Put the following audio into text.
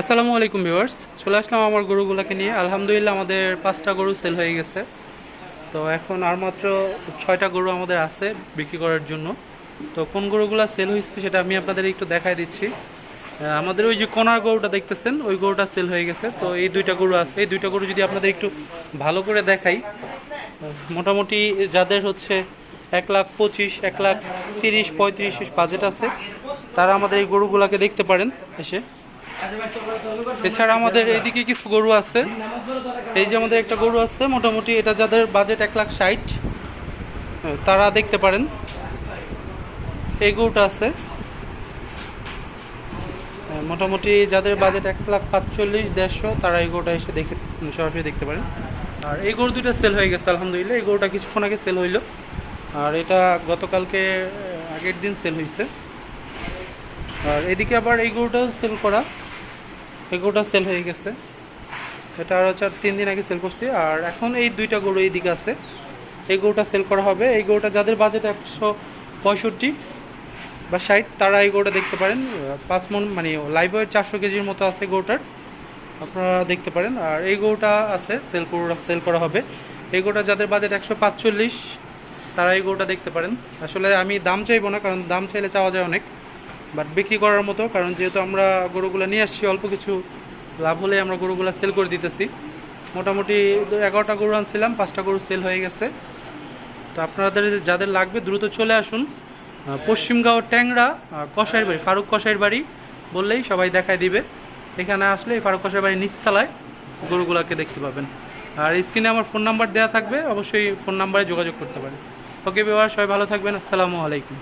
আসসালামু আলাইকুম ভিউয়ার্স, চলে আসলাম আমার গরুগুলোকে নিয়ে। আলহামদুলিল্লাহ আমাদের পাঁচটা গরু সেল হয়ে গেছে। তো এখন আর মাত্র ছয়টা গরু আমাদের আছে বিক্রি করার জন্য। তো কোন গরুগুলো সেল হয়েছে সেটা আমি আপনাদের একটু দেখাই দিচ্ছি। আমাদের ওই যে কোনার গরুটা দেখতেছেন, ওই গরুটা সেল হয়ে গেছে। তো এই দুইটা গরু আছে। এই দুইটা গরু যদি আপনাদের একটু ভালো করে দেখাই মোটামুটি যাদের হচ্ছে এক লাখ পঁচিশ, এক লাখ তিরিশ, পঁয়ত্রিশ বাজেট আছে, তারা আমাদের এই গরুগুলাকে দেখতে পারেন এসে। এছাড়া আমাদের এইদিকে কিছু গরু আছে। এই যে আমাদের একটা গরু আছে, মোটামুটি এটা যাদের বাজেট এক লাখ ষাট, তারা দেখতে পারেন। এই গরুটা আছে। মোটামুটি যাদের বাজেট এক লাখ পাঁচচল্লিশ, দেড়শো, তারা এই গরুটা এসে দেখে, সরাসরি দেখতে পারেন। আর এই গরু দুইটা সেল হয়ে গেছে, আলহামদুলিল্লাহ। এই গরুটা কিছুক্ষণ আগে সেল হইল। আর এটা গতকালকে, আগের দিন সেল হয়েছে আর এদিকে আবার এই গরুটাও সেল করা। এই গরুটা সেল হয়ে গেছে। এটা আরও চার, তিন দিন আগে সেল করছি। আর এখন এই দুইটা গরু এই দিকে আছে। এই গরুটা সেল করা হবে। এই গরুটা যাদের বাজেট একশো পঁয়ষট্টি বা ষাট, তারা এই গরুটা দেখতে পারেন। পাঁচ মন মানে লাইভ চারশো কেজির মতো আছে গরুটার। আপনারা দেখতে পারেন। আর এই গরুটা আছে সেল গরুটা সেল করা হবে। এই গরুটা যাদের বাজেট একশো পাঁচচল্লিশ, তারা এই গরুটা দেখতে পারেন। আসলে আমি দাম চাইব না, কারণ দাম চাইলে চাওয়া যায় অনেক। বাট বিক্রি করার মতো কারণ যেহেতু আমরা গরুগুলো নিয়ে আসছি অল্প কিছু লাভ হলে আমরা গরুগুলো সেল করে দিতেছি। মোটামুটি এগারোটা গরু আনছিলাম পাঁচটা গরু সেল হয়ে গেছে। তো আপনাদের যাদের লাগবে দ্রুত চলে আসুন। পশ্চিমগাঁও ট্যাংরা আহ, কসাইয়ের বাড়ি ফারুক কসাইয়ের বাড়ি বললেই সবাই দেখায় দিবে। এখানে আসলে এই ফারুক কসাইয়ের বাড়ির নিচতলায় গরুগুলোকে দেখতে পাবেন। আর স্ক্রিনে আমার ফোন নাম্বার দেওয়া থাকবে অবশ্যই ফোন নাম্বারে যোগাযোগ করতে পারেন। ওকে বিবার সবাই ভালো থাকবেন আসসালামু আলাইকুম।